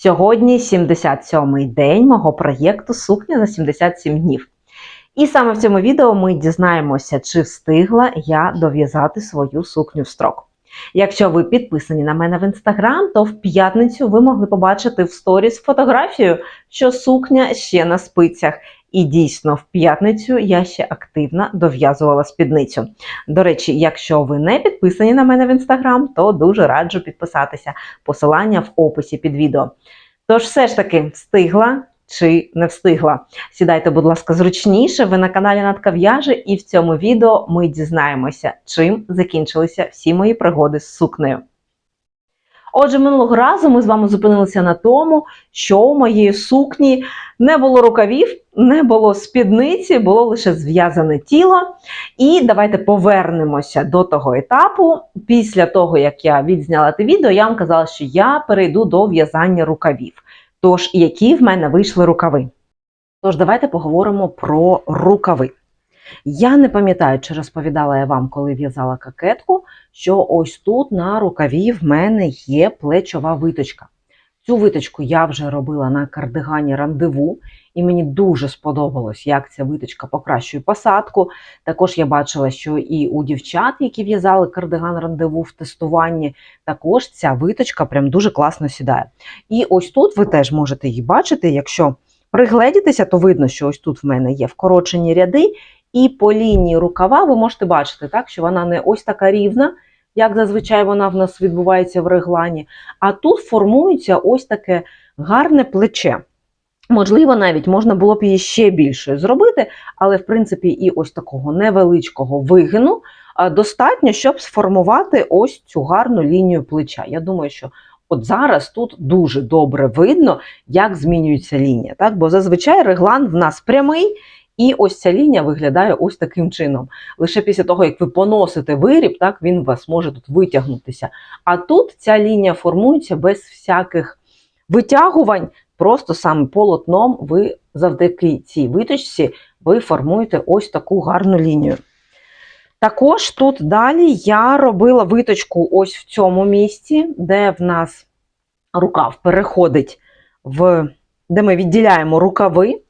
Сьогодні 77-й день мого проєкту Сукня за 77 днів. І саме в цьому відео ми дізнаємося, чи встигла я дов'язати свою сукню в строк. Якщо ви підписані на мене в інстаграм, то в п'ятницю ви могли побачити в сторіс фотографію, що сукня ще на спицях. І дійсно, в п'ятницю я ще активно дов'язувала спідницю. До речі, якщо ви не підписані на мене в інстаграм, то дуже раджу підписатися. Посилання в описі під відео. Тож, все ж таки, встигла чи не встигла. Сідайте, будь ласка, зручніше. Ви на каналі Натка і в цьому відео ми дізнаємося, чим закінчилися всі мої пригоди з сукнею. Отже, минулого разу ми з вами зупинилися на тому, що у моєї сукні не було рукавів, не було спідниці, було лише зв'язане тіло. І давайте повернемося до того етапу. Після того, як я відзняла те відео, я вам казала, що я перейду до в'язання рукавів. Тож, які в мене вийшли рукави? Тож, давайте поговоримо про рукави. Я не пам'ятаю, чи розповідала я вам, коли в'язала кокетку, що ось тут на рукаві в мене є плечова виточка. Цю виточку я вже робила на кардигані рандеву, і мені дуже сподобалось, як ця виточка покращує посадку. Також я бачила, що і у дівчат, які в'язали кардиган рандеву в тестуванні, також ця виточка прям дуже класно сідає. І ось тут ви теж можете її бачити. Якщо пригледітеся, то видно, що ось тут в мене є вкорочені ряди, і по лінії рукава ви можете бачити, так, що вона не ось така рівна, як зазвичай вона в нас відбувається в реглані. А тут формується ось таке гарне плече. Можливо, навіть можна було б її ще більшою зробити, але в принципі і ось такого невеличкого вигину достатньо, щоб сформувати ось цю гарну лінію плеча. Я думаю, що от зараз тут дуже добре видно, як змінюється лінія. Так? Бо зазвичай реглан в нас прямий. І ось ця лінія виглядає ось таким чином. Лише після того, як ви поносите виріб, так він у вас може тут витягнутися. А тут ця лінія формується без всяких витягувань, просто саме полотном ви завдяки цій виточці ви формуєте ось таку гарну лінію. Також тут далі я робила виточку ось в цьому місці, де в нас рукав переходить в де ми відділяємо рукави.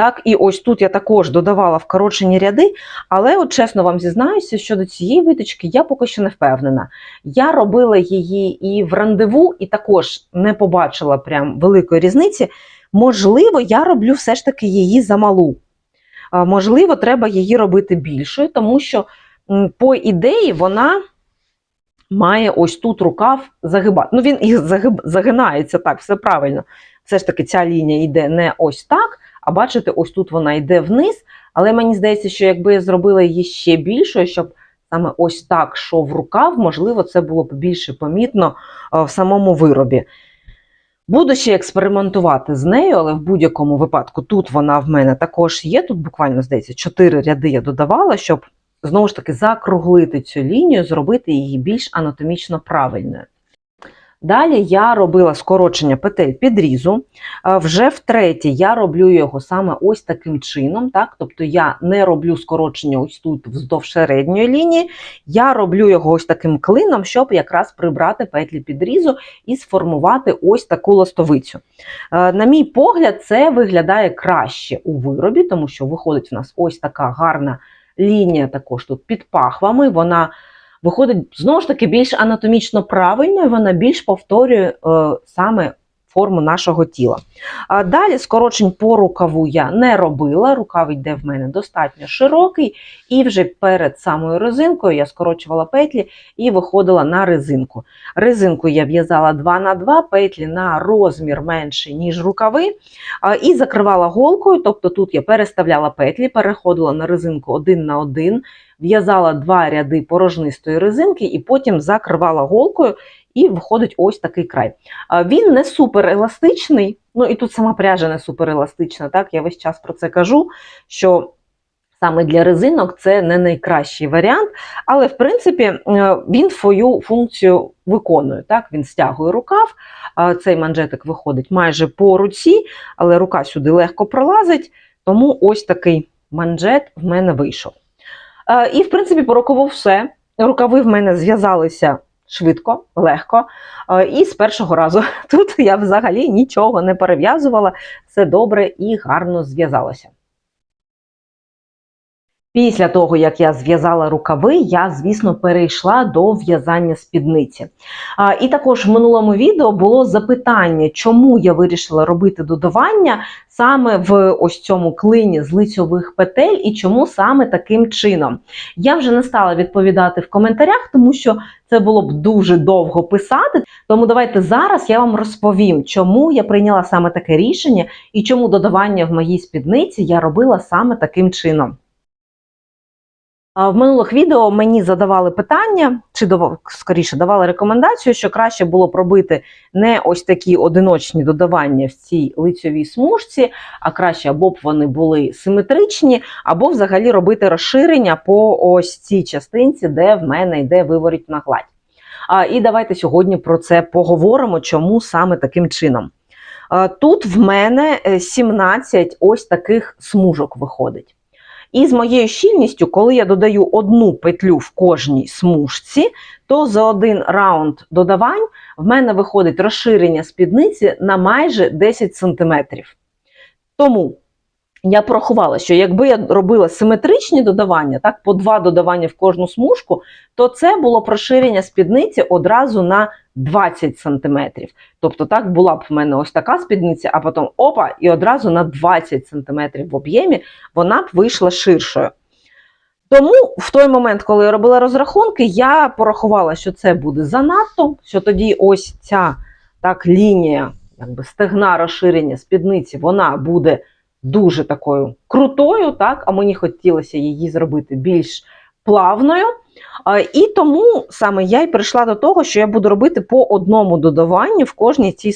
Так, І ось тут я також додавала вкорочені ряди, але, от чесно вам зізнаюся, щодо цієї виточки я поки що не впевнена. Я робила її і в рандеву, і також не побачила прям великої різниці. Можливо, я роблю все ж таки її замалу. Можливо, треба її робити більшою, тому що, по ідеї, вона має ось тут рукав загибати. Ну, він і загиб... загинається так, все правильно. Все ж таки, ця лінія йде не ось так. А бачите, ось тут вона йде вниз, але мені здається, що якби я зробила її ще більшою, щоб саме ось так йшов рукав, можливо, це було б більше помітно в самому виробі. Буду ще експериментувати з нею, але в будь-якому випадку тут вона в мене також є. Тут буквально, здається, 4 ряди я додавала, щоб знову ж таки закруглити цю лінію, зробити її більш анатомічно правильною. Далі я робила скорочення петель підрізу. Вже втретє я роблю його саме ось таким чином. Так? Тобто я не роблю скорочення ось тут вздовж середньої лінії, я роблю його ось таким клином, щоб якраз прибрати петлі підрізу і сформувати ось таку ластовицю. На мій погляд, це виглядає краще у виробі, тому що виходить в нас ось така гарна лінія, також тут під пахвами. вона виходить знову ж таки більш анатомічно правильно, і вона більш повторює е, саме форму нашого тіла. А далі скорочень по рукаву я не робила. Рукав йде в мене достатньо широкий, і вже перед самою резинкою я скорочувала петлі і виходила на резинку. Резинку я в'язала 2 на 2 петлі на розмір менший, ніж рукави, і закривала голкою, тобто тут я переставляла петлі, переходила на резинку 1 на 1, в'язала два ряди порожнистої резинки і потім закривала голкою, і виходить ось такий край. Він не супер еластичний, ну і тут сама пряжа не супер еластична. Так, я весь час про це кажу. що Саме для резинок це не найкращий варіант, але в принципі е, він свою функцію виконує. Так? Він стягує рукав, цей манжетик виходить майже по руці, але рука сюди легко пролазить, тому ось такий манжет в мене вийшов. Е, і, в принципі, по рукаву все. Рукави в мене зв'язалися швидко, легко. Е, І з першого разу тут я взагалі нічого не перев'язувала, все добре і гарно зв'язалося. Після того, як я зв'язала рукави, я, звісно, перейшла до в'язання спідниці. А, і також в минулому відео було запитання, чому я вирішила робити додавання саме в ось цьому клині з лицьових петель і чому саме таким чином. Я вже не стала відповідати в коментарях, тому що це було б дуже довго писати. Тому давайте зараз я вам розповім, чому я прийняла саме таке рішення і чому додавання в моїй спідниці я робила саме таким чином. В минулих відео мені задавали питання, чи скоріше давали рекомендацію, що краще було б робити не ось такі одиночні додавання в цій лицьовій смужці, а краще або б вони були симетричні, або взагалі робити розширення по ось цій частинці, де в мене йде виворітна гладь. А, І давайте сьогодні про це поговоримо, чому саме таким чином. Тут в мене е, 17 ось таких смужок виходить. І з моєю щільністю, коли я додаю одну петлю в кожній смужці, то за один раунд додавань в мене виходить розширення спідниці на майже 10 см. Тому я порахувала, що якби я робила симетричні додавання, так, по два додавання в кожну смужку, то це було б розширення спідниці одразу на 20 см. Тобто так була б в мене ось така спідниця, а потім опа, і одразу на 20 см в об'ємі вона б вийшла ширшою. Тому в той момент, коли я робила розрахунки, я порахувала, що це буде занадто, що тоді ось ця так, лінія якби, стегна розширення спідниці, вона буде дуже такою крутою, так, а мені хотілося її зробити більш плавною. І тому саме я й прийшла до того, що я буду робити по одному додаванню в кожній цій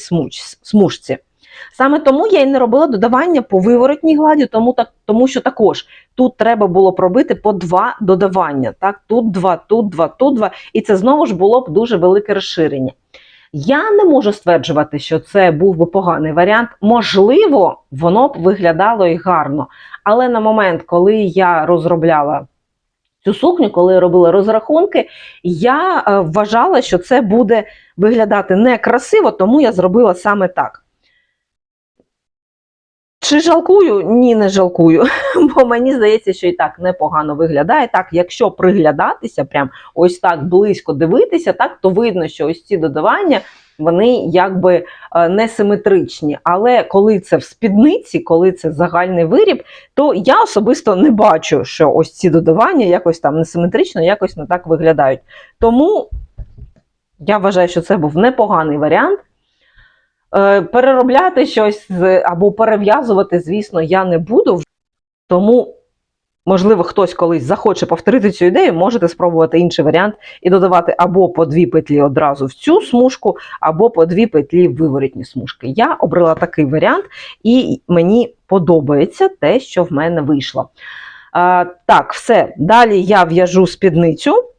смужці. Саме тому я і не робила додавання по виворотній гладі, тому, так, тому що також тут треба було пробити по два додавання. Так? Тут два, тут два, тут два. І це знову ж було б дуже велике розширення. Я не можу стверджувати, що це був би поганий варіант. Можливо, воно б виглядало і гарно. Але на момент, коли я розробляла цю сукню, коли я робила розрахунки, я е, вважала, що це буде виглядати некрасиво, тому я зробила саме так. Чи жалкую? Ні, не жалкую. Бо мені здається, що і так непогано виглядає. Так, якщо приглядатися, прям ось так близько дивитися, так то видно, що ось ці додавання вони якби е, несиметричні. Але коли це в спідниці, коли це загальний виріб, то я особисто не бачу, що ось ці додавання якось там несиметрично, якось не так виглядають. Тому я вважаю, що це був непоганий варіант. Е, Переробляти щось або перев'язувати, звісно, я не буду. Тому, можливо, хтось колись захоче повторити цю ідею, можете спробувати інший варіант і додавати або по дві петлі одразу в цю смужку, або по дві петлі в виворітні смужки. Я обрала такий варіант, і мені подобається те, що в мене вийшло. А, так, все. Далі я в'яжу спідницю.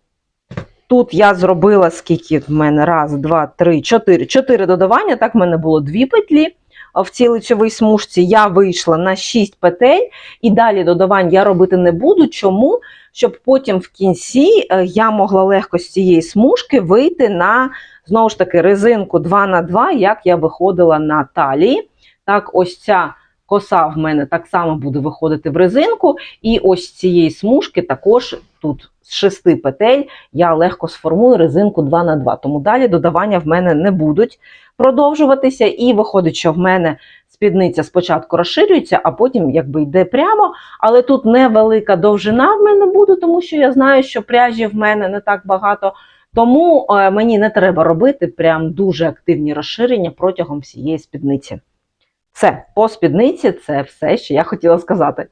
Тут я зробила скільки в мене раз, два, три, чотири. Чотири додавання. Так, в мене було дві петлі в цій лицьовій смужці. Я вийшла на 6 петель, і далі додавань я робити не буду. Чому? Щоб потім в кінці е, я могла легко з цієї смужки вийти на знову ж таки резинку 2 на 2 як я виходила на талії. Так, ось ця коса в мене так само буде виходити в резинку, і ось цієї смужки також тут з шести петель я легко сформую резинку 2 на 2 Тому далі додавання в мене не будуть продовжуватися, і виходить, що в мене спідниця спочатку розширюється, а потім якби йде прямо. Але тут невелика довжина в мене буде, тому що я знаю, що пряжі в мене не так багато. Тому е, мені не треба робити прям дуже активні розширення протягом всієї спідниці. Все, по спідниці це все, що я хотіла сказати.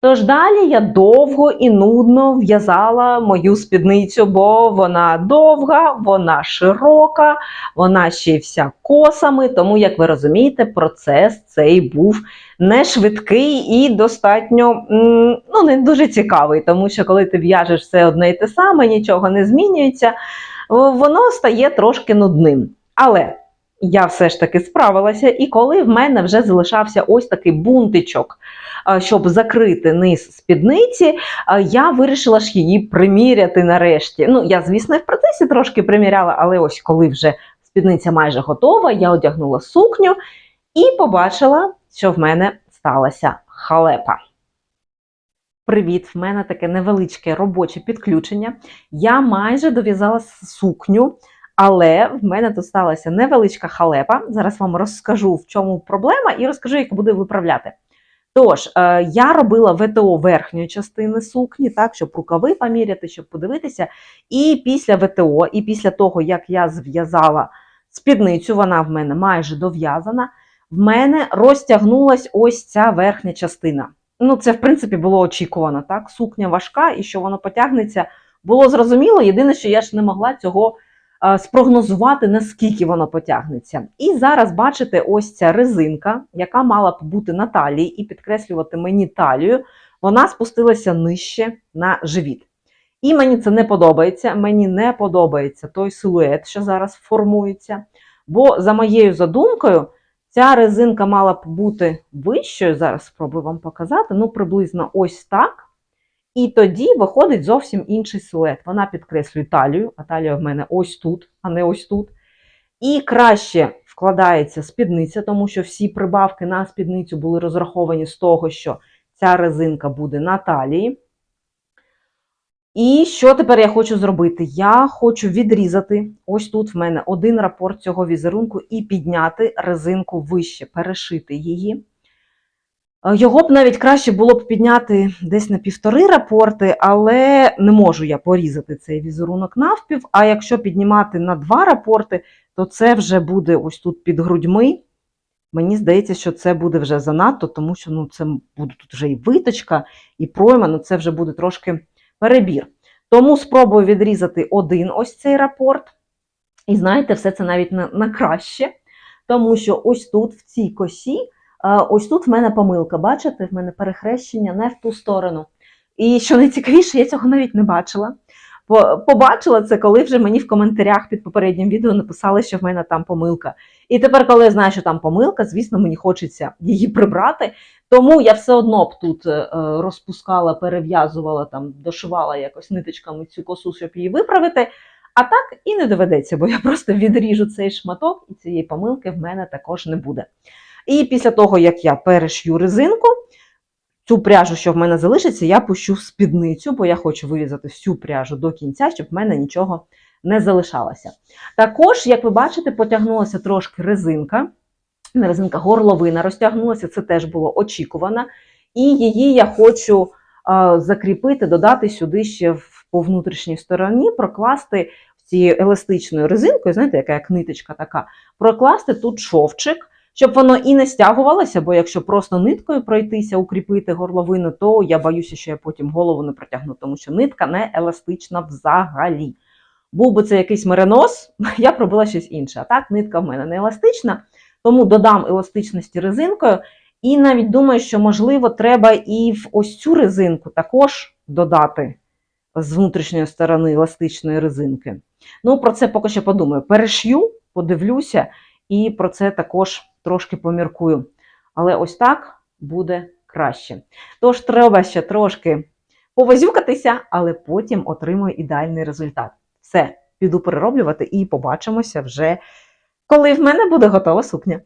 Тож далі я довго і нудно в'язала мою спідницю, бо вона довга, вона широка, вона ще вся косами. Тому, як ви розумієте, процес цей був не швидкий і достатньо ну, не дуже цікавий, тому що коли ти в'яжеш все одне і те саме, нічого не змінюється, воно стає трошки нудним. Але я все ж таки справилася, і коли в мене вже залишався ось такий бунтичок, щоб закрити низ спідниці, я вирішила ж її приміряти нарешті. Ну, я, звісно, в процесі трошки приміряла, але ось коли вже спідниця майже готова, я одягнула сукню і побачила, що в мене сталася халепа. Привіт, в мене таке невеличке робоче підключення. Я майже дов'язала сукню, але в мене тут сталася невеличка халепа. Зараз вам розкажу, в чому проблема, і розкажу, як буду виправляти. Тож, е, я робила ВТО верхньої частини сукні, так, щоб рукави поміряти, щоб подивитися. І після ВТО, і після того, як я зв'язала спідницю, вона в мене майже дов'язана, в мене розтягнулась ось ця верхня частина. Ну, це, в принципі, було очікувано. так? Сукня важка і що воно потягнеться, було зрозуміло. Єдине, що я ж не могла цього спрогнозувати, наскільки воно потягнеться. І зараз бачите, ось ця резинка, яка мала б бути на талії і підкреслювати мені талію, вона спустилася нижче на живіт. І мені це не подобається. Мені не подобається той силует, що зараз формується. Бо, за моєю задумкою, ця резинка мала б бути вищою. Зараз спробую вам показати. Ну, приблизно ось так. І тоді виходить зовсім інший силует. Вона підкреслює талію, а талія в мене ось тут, а не ось тут. І краще вкладається спідниця, тому що всі прибавки на спідницю були розраховані з того, що ця резинка буде на талії. І що тепер я хочу зробити? Я хочу відрізати ось тут в мене один рапорт цього візерунку і підняти резинку вище, перешити її. Е, Його б навіть краще було б підняти десь на півтори рапорти, але не можу я порізати цей візерунок навпів. А якщо піднімати на два рапорти, то це вже буде ось тут під грудьми. Мені здається, що це буде вже занадто, тому що ну, це буде тут вже і виточка, і пройма, ну це вже буде трошки перебір. Тому спробую відрізати один ось цей рапорт. І знаєте, все це навіть на, на краще, тому що ось тут, в цій косі, ось тут в мене помилка. Бачите, в мене перехрещення не в ту сторону. І що найцікавіше, я цього навіть не бачила. По- Побачила це, коли вже мені в коментарях під попереднім відео написали, що в мене там помилка. І тепер, коли я знаю, що там помилка, звісно, мені хочеться її прибрати. Тому я все одно б тут е, розпускала, перев'язувала, там, дошивала якось ниточками цю косу, щоб її виправити. А так і не доведеться, бо я просто відріжу цей шматок, і цієї помилки в мене також не буде. І після того, як я перешью резинку, цю пряжу, що в мене залишиться, я пущу в спідницю, бо я хочу вирізати всю пряжу до кінця, щоб в мене нічого не залишалося. Також, як ви бачите, потягнулася трошки резинка. Не резинка, горловина розтягнулася, це теж було очікувано. І її я хочу закріпити, додати сюди ще в, по внутрішній стороні, прокласти цією еластичною резинкою, знаєте, яка як ниточка така, прокласти тут шовчик, щоб воно і не стягувалося, бо якщо просто ниткою пройтися, укріпити горловину, то я боюся, що я потім голову не протягну, тому що нитка не еластична взагалі. Був би це якийсь меринос, я б робила щось інше. А так, нитка в мене не еластична, тому додам еластичності резинкою. І навіть думаю, що, можливо, треба і в ось цю резинку також додати з внутрішньої сторони еластичної резинки. Ну, про це поки що подумаю. Перешью, подивлюся, і про це також трошки поміркую. Але ось так буде краще. Тож, треба ще трошки повозюкатися, але потім отримую ідеальний результат. Все, піду перероблювати і побачимося вже, коли в мене буде готова сукня.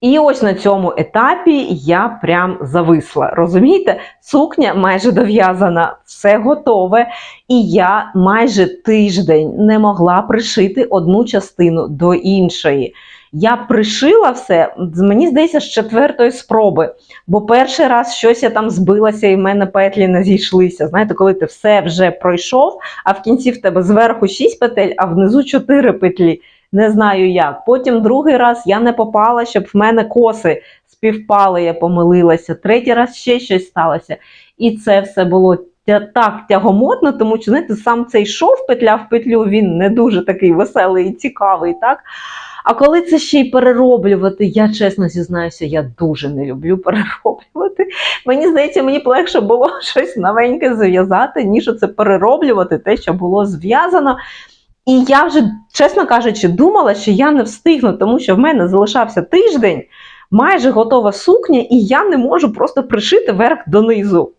І ось на цьому етапі я прям зависла. Розумієте, сукня майже дов'язана, все готове. І я майже тиждень не могла пришити одну частину до іншої. Я пришила все, мені здається, з четвертої спроби. Бо перший раз щось я там збилася, і в мене петлі не зійшлися. Знаєте, коли ти все вже пройшов, а в кінці в тебе зверху 6 петель, а внизу 4 петлі. Не знаю як. Потім другий раз я не попала, щоб в мене коси співпали, я помилилася. Третій раз ще щось сталося. І це все було так тягомотно, тому що знаєте, сам цей шов петля в петлю, він не дуже такий веселий і цікавий. так? А коли це ще й перероблювати, я чесно зізнаюся, я дуже не люблю перероблювати. Мені здається, мені б легше було щось новеньке зав'язати, ніж це перероблювати те, що було зв'язано. І я вже, чесно кажучи, думала, що я не встигну, тому що в мене залишався тиждень, майже готова сукня, і я не можу просто пришити верх донизу.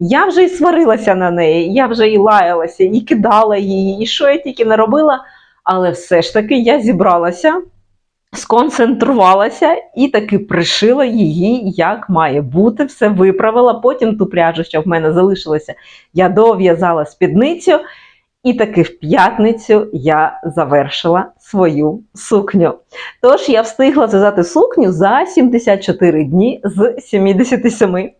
Я вже і сварилася на неї, я вже і лаялася, і кидала її, і що я тільки не робила. Але все ж таки я зібралася, сконцентрувалася і таки пришила її, як має бути, все виправила. Потім ту пряжу, що в мене залишилася, я дов'язала спідницю. І таки в п'ятницю я завершила свою сукню. Тож я встигла зв'язати сукню за 74 дні з 77.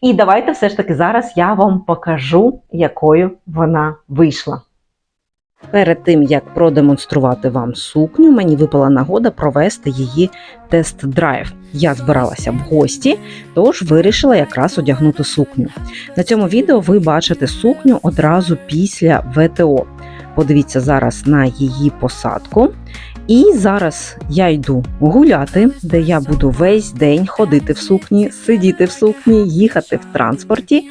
І давайте все ж таки зараз я вам покажу, якою вона вийшла. Перед тим як продемонструвати вам сукню, мені випала нагода провести її тест-драйв. Я збиралася в гості, тож вирішила якраз одягнути сукню. На цьому відео ви бачите сукню одразу після ВТО. Подивіться зараз на її посадку. І зараз я йду гуляти, де я буду весь день ходити в сукні, сидіти в сукні, їхати в транспорті.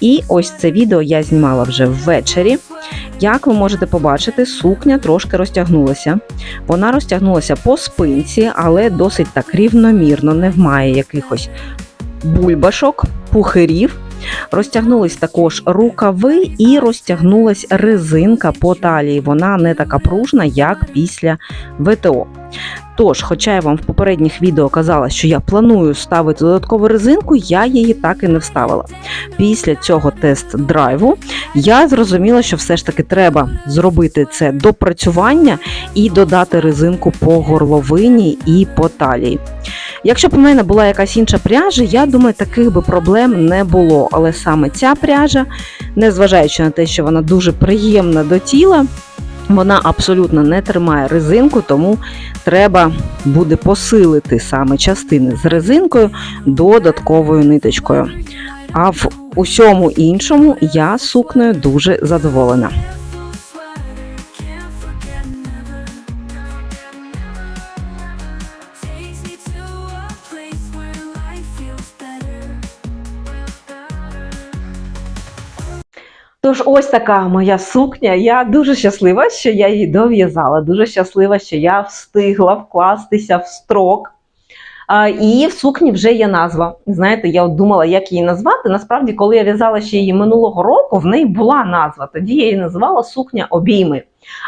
І ось це відео я знімала вже ввечері. Як ви можете побачити, сукня трошки розтягнулася. Вона розтягнулася по спинці, але досить так рівномірно, не має якихось бульбашок, пухирів. Розтягнулись також рукави і розтягнулась резинка по талії. Вона не така пружна, як після ВТО. Тож, хоча я вам в попередніх відео казала, що я планую ставити додаткову резинку, я її так і не вставила. Після цього тест-драйву я зрозуміла, що все ж таки треба зробити це допрацювання і додати резинку по горловині і по талії. Якщо б у мене була якась інша пряжа, я думаю, таких би проблем не було. Але саме ця пряжа, незважаючи на те, що вона дуже приємна до тіла, вона абсолютно не тримає резинку, тому треба буде посилити саме частини з резинкою додатковою ниточкою. А в усьому іншому я сукнею дуже задоволена. Тож ось така моя сукня. Я дуже щаслива, що я її дов'язала. Дуже щаслива, що я встигла вкластися в строк. А, і в сукні вже є назва. Знаєте, я от думала, як її назвати. Насправді, коли я в'язала ще її минулого року, в неї була назва. Тоді я її називала сукня обійми.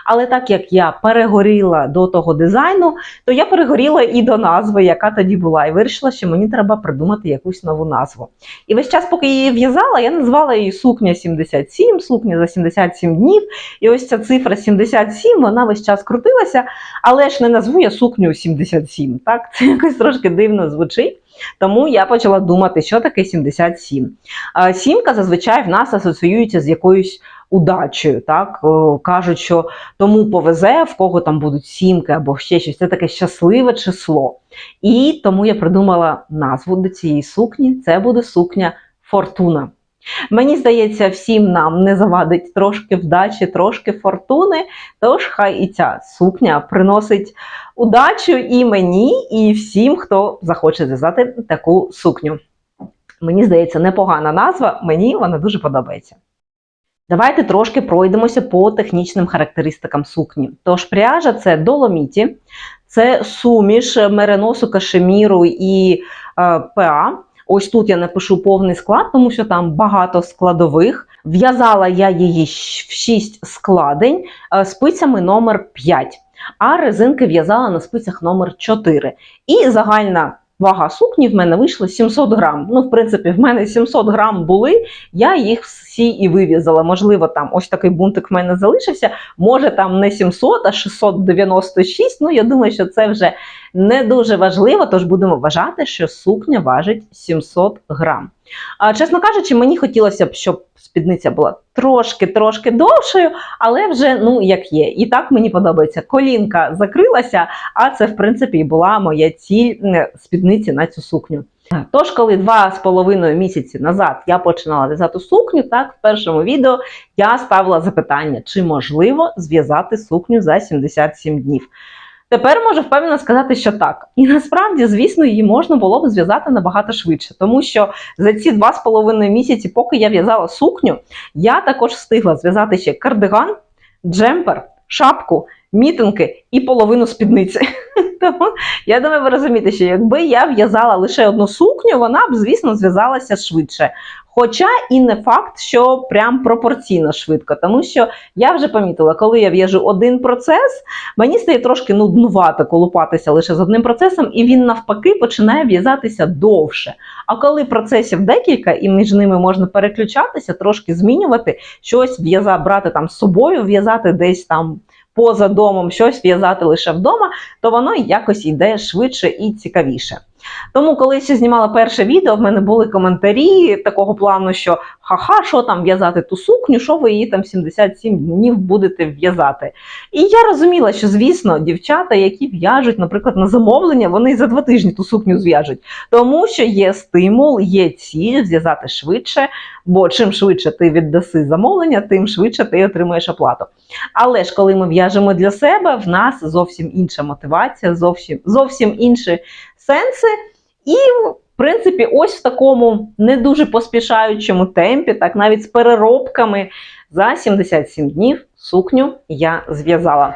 Але так як я перегоріла до того дизайну, то я перегоріла і до назви, яка тоді була, і вирішила, що мені треба придумати якусь нову назву. І весь час, поки її в'язала, я назвала її сукня 77, сукня за 77 днів. І ось ця цифра 77, вона весь час крутилася, але ж не назву я сукню 77. Так, це якось трошки дивно звучить. Тому я почала думати, що таке 77. Сімка зазвичай в нас асоціюється з якоюсь удачею. Так? Кажуть, що тому повезе, в кого там будуть сімки або ще щось. Це таке щасливе число. І тому я придумала назву до цієї сукні. Це буде сукня Фортуна. Мені здається, всім нам не завадить трошки вдачі, трошки фортуни. Тож хай і ця сукня приносить удачу і мені, і всім, хто захоче зв'язати таку сукню. Мені здається, непогана назва, мені вона дуже подобається. Давайте трошки пройдемося по технічним характеристикам сукні. Тож пряжа це доломіті, це суміш мереносу, кашеміру і е, ПА. Ось тут я напишу повний склад, тому що там багато складових. В'язала я її в 6 складень е, спицями номер 5, а резинки в'язала на спицях номер 4. І загальна вага сукні в мене вийшла 700 грам. Ну, в принципі, в мене 700 грам були, я їх всі і вив'язала. Можливо, там ось такий бунтик в мене залишився. Може, там не 700, а 696. Ну, я думаю, що це вже не дуже важливо, тож будемо вважати, що сукня важить 700 грам. Чесно кажучи, мені хотілося б, щоб спідниця була трошки-трошки довшою, але вже ну як є. І так мені подобається. Колінка закрилася, а це, в принципі, і була моя ціль спідниці на цю сукню. Тож, коли два з половиною місяці назад я починала в'язати сукню, так в першому відео я ставила запитання, чи можливо зв'язати сукню за 77 днів. Тепер можу впевнено сказати, що так. І насправді, звісно, її можна було б зв'язати набагато швидше, тому що за ці два з половиною місяці, поки я в'язала сукню, я також встигла зв'язати ще кардиган, джемпер, шапку, мітинки і половину спідниці. Тому я думаю, ви розумієте, що якби я в'язала лише одну сукню, вона б, звісно, зв'язалася швидше. Хоча і не факт, що прям пропорційно швидко, тому що я вже помітила, коли я в'яжу один процес, мені стає трошки нуднувато колупатися лише з одним процесом, і він навпаки починає в'язатися довше. А коли процесів декілька, і між ними можна переключатися, трошки змінювати, щось в'яза брати там з собою, в'язати десь там поза домом, щось в'язати лише вдома, то воно якось йде швидше і цікавіше. Тому, коли я ще знімала перше відео, в мене були коментарі такого плану, що ха-ха, що там в'язати ту сукню, що ви її там 77 днів будете в'язати. І я розуміла, що, звісно, дівчата, які в'яжуть, наприклад, на замовлення, вони за два тижні ту сукню зв'яжуть. Тому що є стимул, є ціль зв'язати швидше, бо чим швидше ти віддаси замовлення, тим швидше ти отримаєш оплату. Але ж коли ми в'яжемо для себе, в нас зовсім інша мотивація, зовсім, зовсім інші сенси. І, принципі, ось в такому не дуже поспішаючому темпі, так навіть з переробками, за 77 днів сукню я зв'язала.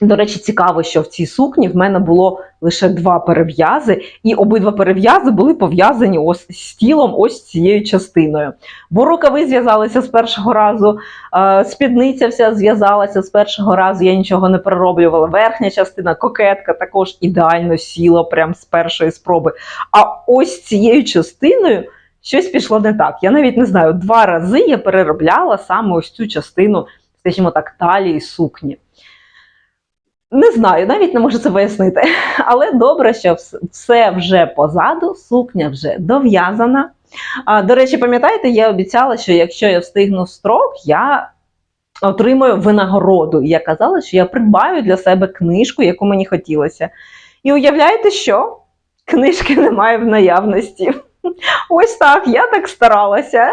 До речі, цікаво, що в цій сукні в мене було лише два перев'язи, і обидва перев'язи були пов'язані ось з тілом, ось цією частиною. Бо рукави зв'язалися з першого разу, е, спідниця вся зв'язалася з першого разу, я нічого не перероблювала. Верхня частина, кокетка також ідеально сіла прямо з першої спроби. А ось цією частиною щось пішло не так. Я навіть не знаю, два рази я переробляла саме ось цю частину, скажімо так, талії сукні. Не знаю, навіть не можу це пояснити. Але добре, що все вже позаду, сукня вже дов'язана. До речі, пам'ятаєте, я обіцяла, що якщо я встигну строк, я отримую винагороду. І я казала, що я придбаю для себе книжку, яку мені хотілося. І уявляєте, що? Книжки немає в наявності. Ось так, я так старалася,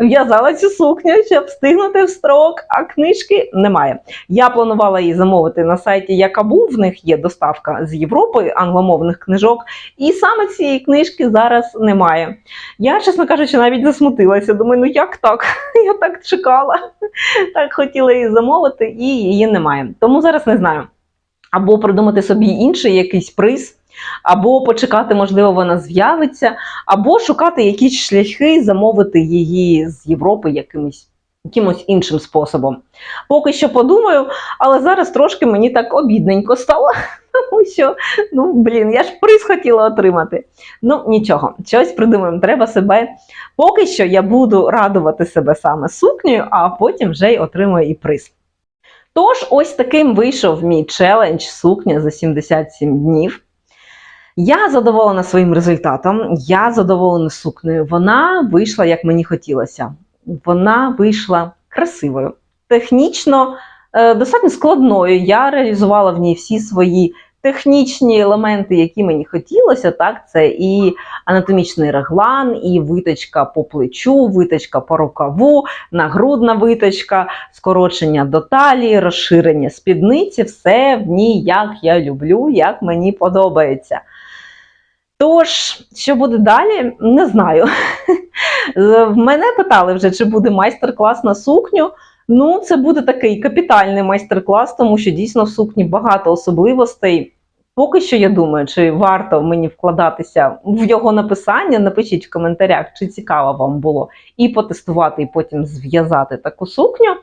в'язала цю сукню, щоб встигнути в строк, а книжки немає. Я планувала її замовити на сайті Якабу. В них є доставка з Європи англомовних книжок, і саме цієї книжки зараз немає. Я, чесно кажучи, навіть засмутилася. Думаю, ну як так? Я так чекала, так хотіла її замовити, і її немає. Тому зараз не знаю. Або придумати собі інший якийсь приз, або почекати, можливо, вона з'явиться, або шукати якісь шляхи, замовити її з Європи якимось, якимось іншим способом. Поки що подумаю, але зараз трошки мені так обідненько стало, тому що, ну, блін, я ж приз хотіла отримати. Ну, нічого, щось придумаємо. Треба себе. Поки що я буду радувати себе саме сукнею, а потім вже й отримаю і приз. Тож, ось таким вийшов мій челендж сукня за 77 днів. Я задоволена своїм результатом, я задоволена сукнею. Вона вийшла, як мені хотілося. Вона вийшла красивою, технічно е, достатньо складною. Я реалізувала в ній всі свої технічні елементи, які мені хотілося. Так, це і анатомічний реглан, і виточка по плечу, виточка по рукаву, нагрудна виточка, скорочення до талії, розширення спідниці, все в ній, як я люблю, як мені подобається. Тож, що буде далі, не знаю. В мене питали вже, чи буде майстер-клас на сукню. Ну, це буде такий капітальний майстер-клас, тому що дійсно в сукні багато особливостей. Поки що я думаю, чи варто мені вкладатися в його написання. Напишіть в коментарях, чи цікаво вам було і потестувати, і потім зв'язати таку сукню.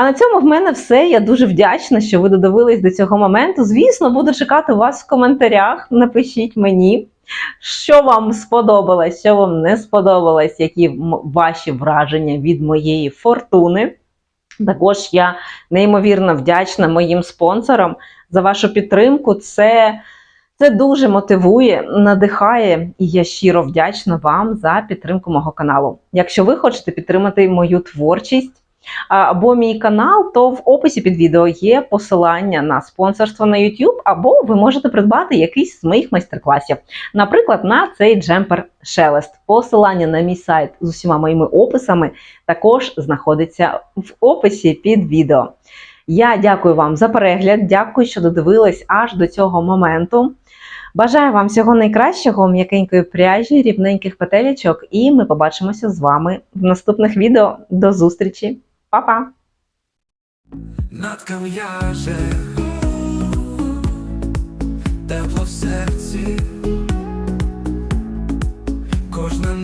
А на цьому в мене все. Я дуже вдячна, що ви додивились до цього моменту. Звісно, буду чекати вас в коментарях. Напишіть мені, що вам сподобалось, що вам не сподобалось, які ваші враження від моєї фортуни. Також я неймовірно вдячна моїм спонсорам за вашу підтримку. Це, це дуже мотивує, надихає, і я щиро вдячна вам за підтримку мого каналу. Якщо ви хочете підтримати мою творчість або мій канал, то в описі під відео є посилання на спонсорство на YouTube, або ви можете придбати якийсь з моїх майстер-класів. Наприклад, на цей джемпер Шелест. Посилання на мій сайт з усіма моїми описами також знаходиться в описі під відео. Я дякую вам за перегляд, дякую, що додивились аж до цього моменту. Бажаю вам всього найкращого, м'якенької пряжі, рівненьких петелечок, і ми побачимося з вами в наступних відео. До зустрічі! Па-па! Над кам'яже тепло в серці, кожна